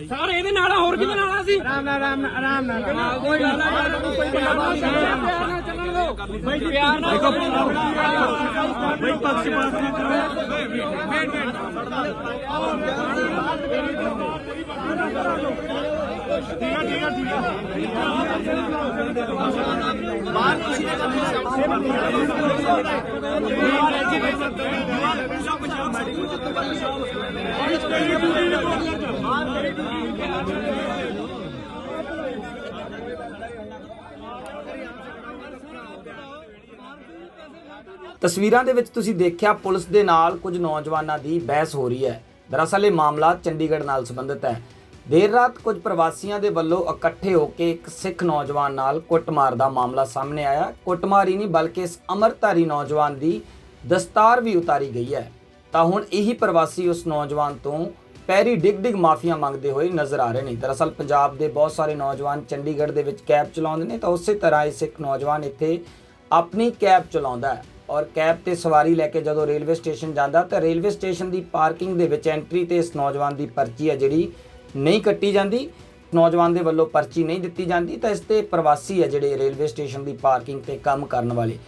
Sir ਇਹਦੇ ਨਾਲ ਆ, ਹੋਰ ਕਿਹਦੇ ਨਾਲ ਆ ਸੀ ਆਰਾਮ ਨਾਲ ਆਰਾਮ ਨਾਲ ਆਰਾਮ ਨਾਲ ਕੋਈ ਗੱਲ ਨਾ ਯਾਰ ਕੋਈ ਪਿਆਰ ਨਾਲ ਚੱਲਣ ਪਿਆਰ ਨਾਲ ਚੱਲਣ ਦਿਓ ਪਿਆਰ ਨਾਲ ਬਈ ਪੱਖਪਾਤ ਨਾ ਕਰੋ ਤਸਵੀਰਾਂ ਦੇ ਵਿੱਚ ਤੁਸੀਂ ਦੇਖਿਆ ਪੁਲਿਸ ਦੇ ਨਾਲ ਕੁਝ ਨੌਜਵਾਨਾਂ ਦੀ ਬਹਿਸ ਹੋ ਰਹੀ ਹੈ। ਦਰਅਸਲ ਇਹ ਮਾਮਲਾ ਚੰਡੀਗੜ੍ਹ ਨਾਲ ਸੰਬੰਧਿਤ ਹੈ। ਦੇਰ ਰਾਤ ਕੁਝ ਪ੍ਰਵਾਸੀਆਂ ਦੇ ਵੱਲੋਂ ਇਕੱਠੇ ਹੋ ਕੇ ਇੱਕ ਸਿੱਖ ਨੌਜਵਾਨ ਨਾਲ ਕੁੱਟਮਾਰ ਦਾ ਮਾਮਲਾ ਸਾਹਮਣੇ ਆਇਆ। ਕੁੱਟਮਾਰ ਹੀ ਨਹੀਂ, ਬਲਕਿ ਇਸ ਅਮਰਤਾਰੀ ਨੌਜਵਾਨ ਦੀ ਦਸਤਾਰ ਵੀ ਉਤਾਰੀ ਗਈ ਹੈ। ਤਾਂ ਹੁਣ ਇਹੀ ਪ੍ਰਵਾਸੀ ਉਸ ਨੌਜਵਾਨ ਤੋਂ ਪੈਰੀ ਡਿਗ ਡਿਗ ਮਾਫੀਆਂ ਮੰਗਦੇ ਹੋਏ ਨਜ਼ਰ ਆ ਰਹੇ ਨੇ। ਦਰਅਸਲ ਪੰਜਾਬ ਦੇ ਬਹੁਤ ਸਾਰੇ ਨੌਜਵਾਨ ਚੰਡੀਗੜ੍ਹ ਦੇ ਵਿੱਚ ਕੈਬ ਚਲਾਉਂਦੇ ਨੇ ਤਾਂ ਉਸੇ ਤਰ੍ਹਾਂ ਇਹ ਸਿੱਖ ਨੌਜਵਾਨ ਇੱਥੇ ਆਪਣੀ ਕੈਬ ਚਲਾਉਂਦਾ ਹੈ ਔਰ ਕੈਬ ਤੇ ਸਵਾਰੀ ਲੈ ਕੇ ਜਦੋਂ ਰੇਲਵੇ ਸਟੇਸ਼ਨ ਜਾਂਦਾ ਤਾਂ ਰੇਲਵੇ ਸਟੇਸ਼ਨ ਦੀ ਪਾਰਕਿੰਗ ਦੇ ਵਿੱਚ ਐਂਟਰੀ ਤੇ ਇਸ ਨੌਜਵਾਨ ਦੀ ਪਰਚੀ ਹੈ ਜਿਹੜੀ ਨਹੀਂ ਕੱਟੀ ਜਾਂਦੀ। ਨੌਜਵਾਨ ਦੇ ਵੱਲੋਂ ਪਰਚੀ ਨਹੀਂ ਦਿੱਤੀ ਜਾਂਦੀ ਤਾਂ ਇਸ ਤੇ ਪ੍ਰਵਾਸੀ ਹੈ ਜਿਹੜੇ ਰੇਲਵੇ ਸਟੇਸ਼ਨ ਦੀ ਪਾਰਕਿੰਗ ਤੇ ਕੰਮ ਕਰਨ ਵਾਲੇ।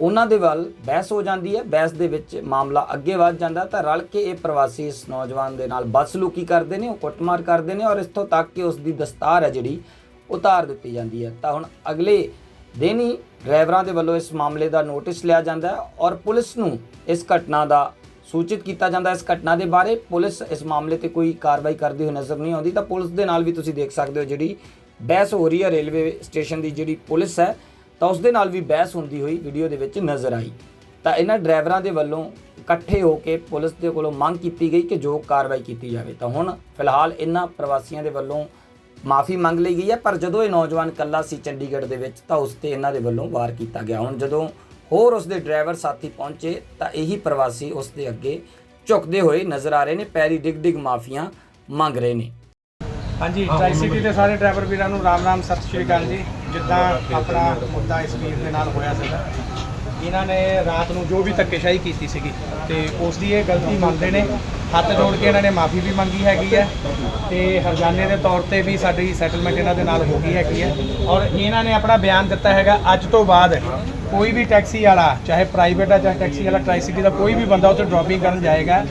ਉਹਨਾਂ ਦੇ ਵੱਲ ਬਹਿਸ ਹੋ ਜਾਂਦੀ ਹੈ, ਬਹਿਸ ਦੇ ਵਿੱਚ ਮਾਮਲਾ ਅੱਗੇ ਵੱਧ ਜਾਂਦਾ ਤਾਂ ਰਲ ਕੇ ਇਹ ਪ੍ਰਵਾਸੀ ਇਸ ਨੌਜਵਾਨ ਦੇ ਨਾਲ ਬਦਸਲੂਕੀ ਕਰਦੇ ਨੇ, ਉਹ ਕੁੱਟਮਾਰ ਕਰਦੇ ਨੇ ਔਰ ਇਸ ਤੋਂ ਤੱਕ ਕਿ ਉਸ ਦੀ ਦਸਤਾਰ ਹੈ ਜਿਹੜੀ ਉਤਾਰ ਦਿੱਤੀ ਜਾਂਦੀ ਹੈ। ਤਾਂ ਹੁਣ ਅਗਲੇ ਦਿਨ ਹੀ ਡਰਾਈਵਰਾਂ ਦੇ ਵੱਲੋਂ ਇਸ ਮਾਮਲੇ ਦਾ ਨੋਟਿਸ ਲਿਆ ਜਾਂਦਾ ਹੈ ਔਰ ਪੁਲਿਸ ਨੂੰ ਇਸ ਘਟਨਾ ਦਾ ਸੂਚਿਤ ਕੀਤਾ ਜਾਂਦਾ ਇਸ ਘਟਨਾ ਦੇ ਬਾਰੇ ਪੁਲਿਸ ਇਸ ਮਾਮਲੇ ਤੇ ਕੋਈ ਕਾਰਵਾਈ ਕਰਦੀ ਹੋਈ ਨਜ਼ਰ ਨਹੀਂ ਆਉਂਦੀ। ਤਾਂ ਪੁਲਿਸ ਦੇ ਨਾਲ ਵੀ ਤੁਸੀਂ ਦੇਖ ਸਕਦੇ ਹੋ ਜਿਹੜੀ ਬਹਿਸ ਹੋ ਰਹੀ ਹੈ ਰੇਲਵੇ ਸਟੇਸ਼ਨ ਦੀ ਜਿਹੜੀ ਪੁਲਿਸ ਹੈ ਤਾਂ ਉਸ ਦੇ ਨਾਲ ਵੀ ਬਹਿਸ ਹੁੰਦੀ ਹੋਈ ਵੀਡੀਓ ਦੇ ਵਿੱਚ ਨਜ਼ਰ ਆਈ। ਤਾਂ ਇਹਨਾਂ ਡਰਾਈਵਰਾਂ ਦੇ ਵੱਲੋਂ ਇਕੱਠੇ ਹੋ ਕੇ ਪੁਲਿਸ ਦੇ ਕੋਲੋਂ ਮੰਗ ਕੀਤੀ ਗਈ ਕਿ ਜੋ ਕਾਰਵਾਈ ਕੀਤੀ ਜਾਵੇ। ਤਾਂ ਹੁਣ ਫਿਲਹਾਲ ਇਹਨਾਂ ਪ੍ਰਵਾਸੀਆਂ ਦੇ ਵੱਲੋਂ ਮਾਫੀ ਮੰਗ ਲਈ ਗਈ ਹੈ, ਪਰ ਜਦੋਂ ਇਹ ਨੌਜਵਾਨ ਕੱਲਾ ਸੀ ਚੰਡੀਗੜ੍ਹ ਦੇ ਵਿੱਚ, ਤਾਂ ਉਸ ਤੇ ਇਹਨਾਂ ਦੇ ਵੱਲੋਂ ਵਾਰ ਕੀਤਾ ਗਿਆ। ਹੁਣ ਜਦੋਂ ਹੋਰ ਉਸ ਦੇ ਡਰਾਈਵਰ ਸਾਥੀ ਪਹੁੰਚੇ, ਤਾਂ ਇਹੀ ਪ੍ਰਵਾਸੀ ਉਸ ਦੇ ਅੱਗੇ ਝੁਕਦੇ ਹੋਏ ਨਜ਼ਰ ਆ ਰਹੇ ਨੇ, ਪੈਰੀ ਡਿਗ ਡਿਗ ਮਾਫੀਆਂ ਮੰਗ ਰਹੇ ਨੇ। ਹਾਂਜੀ ਟ੍ਰਾਈ ਦੇ ਸਾਰੇ ਡਰਾਈਵਰ ਵੀਰਾਂ ਨੂੰ ਰਾਮ ਰਾਮ ਸਤਿ ਸ਼੍ਰੀ ਅਕਾਲ ਜੀ। ਜਿੱਦਾਂ ਆਪਣਾ ਮੁੱਦਾ ਇਸ ਵੀਰ ਦੇ ਨਾਲ ਹੋਇਆ ਸੀਗਾ। ਇਹਨਾਂ ਨੇ ਰਾਤ ਨੂੰ ਜੋ ਵੀ ਧੱਕੇਸ਼ਾਹੀ ਕੀਤੀ ਸੀਗੀ ਤੇ ਉਸ ਦੀ ਇਹ ਗਲਤੀ ਮੰਨਦੇ ਨੇ। ਹੱਥ ਜੋੜ ਕੇ ਇਹਨਾਂ ਨੇ ਮਾਫੀ ਵੀ ਮੰਗੀ ਹੈਗੀ ਹੈ ਤੇ ਹਰਜਾਨੇ ਦੇ ਤੌਰ ਤੇ ਵੀ ਸਾਡੀ ਸੈਟਲਮੈਂਟ ਇਹਨਾਂ ਦੇ ਨਾਲ ਹੋ ਗਈ ਹੈਗੀ ਹੈ। ਔਰ ਇਹਨਾਂ ਨੇ ਆਪਣਾ ਬਿਆਨ ਦਿੱਤਾ ਹੈਗਾ, ਅੱਜ ਤੋਂ ਬਾਅਦ ਕੋਈ ਵੀ ਟੈਕਸੀ ਵਾਲਾ, ਚਾਹੇ ਪ੍ਰਾਈਵੇਟ ਆ, ਚਾਹੇ ਟੈਕਸੀ ਵਾਲਾ ਟ੍ਰਾਈ ਸਿਟੀ ਦਾ ਕੋਈ ਵੀ ਬੰਦਾ ਉੱਥੇ ਡ੍ਰੌਪਿੰਗ ਕਰਨ ਜਾਏਗਾ।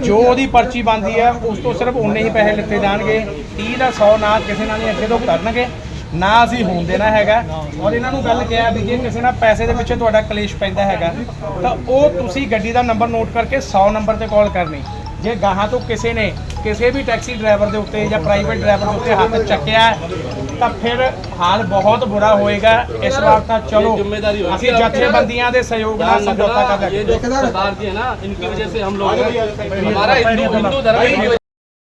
ਜੋ ਉਹਦੀ ਪਰਚੀ ਬਣਦੀ ਹੈ, ਉਸ ਤੋਂ ਸਿਰਫ ਉਨੇ ਹੀ ਪੈਸੇ ਲਿੱਤੇ ਜਾਣਗੇ। 30 ਦਾ 100 ਨਾ ਕਿਸੇ ਨਾਲ ਨਹੀਂ ਅੱਗੇ ਤੋਂ ਕਰਨਗੇ ਨਾ ਅਸੀਂ ਹੋਣ ਦੇਣਾ ਹੈਗਾ ਔਰ ਇਹਨਾਂ ਨੂੰ ਗੱਲ ਕਿਹਾ ਵੀ ਜੇ ਕਿਸੇ ਨਾਲ ਪੈਸੇ ਦੇ ਪਿੱਛੇ ਤੁਹਾਡਾ ਕਲੇਸ਼ ਪੈਂਦਾ ਹੈਗਾ ਤਾਂ ਉਹ ਤੁਸੀਂ ਗੱਡੀ ਦਾ ਨੰਬਰ ਨੋਟ ਕਰਕੇ 100 ਨੰਬਰ ਤੇ ਕਾਲ ਕਰਨੀ ਜੇ ਗਾਹਾਂ ਤੋਂ ਕਿਸੇ ਨੇ ਕਿਸੇ ਵੀ ਟੈਕਸੀ ਡਰਾਈਵਰ ਦੇ ਉੱਤੇ ਜਾਂ ਪ੍ਰਾਈਵੇਟ ਡਰਾਈਵਰ ਦੇ ਉੱਤੇ ਹੱਥ ਚੱਕਿਆ ਹੈ, ਤਾਂ ਫਿਰ ਹਾਲ ਬਹੁਤ ਬੁਰਾ ਹੋਏਗਾ ਇਸ ਵਾਰ ਤਾਂ ਚਲੋ ਅਸੀਂ ਜਥੇਬੰਦੀਆਂ ਦੇ ਸਹਿਯੋਗ ਨਾਲ ਸਮਝੌਤਾ ਕਰ ये ਲਾਂਗੇ जो सरदार जी है ना इनकी वजह से हम लोग हमारा हिंदू हिंदू धर्म की वजह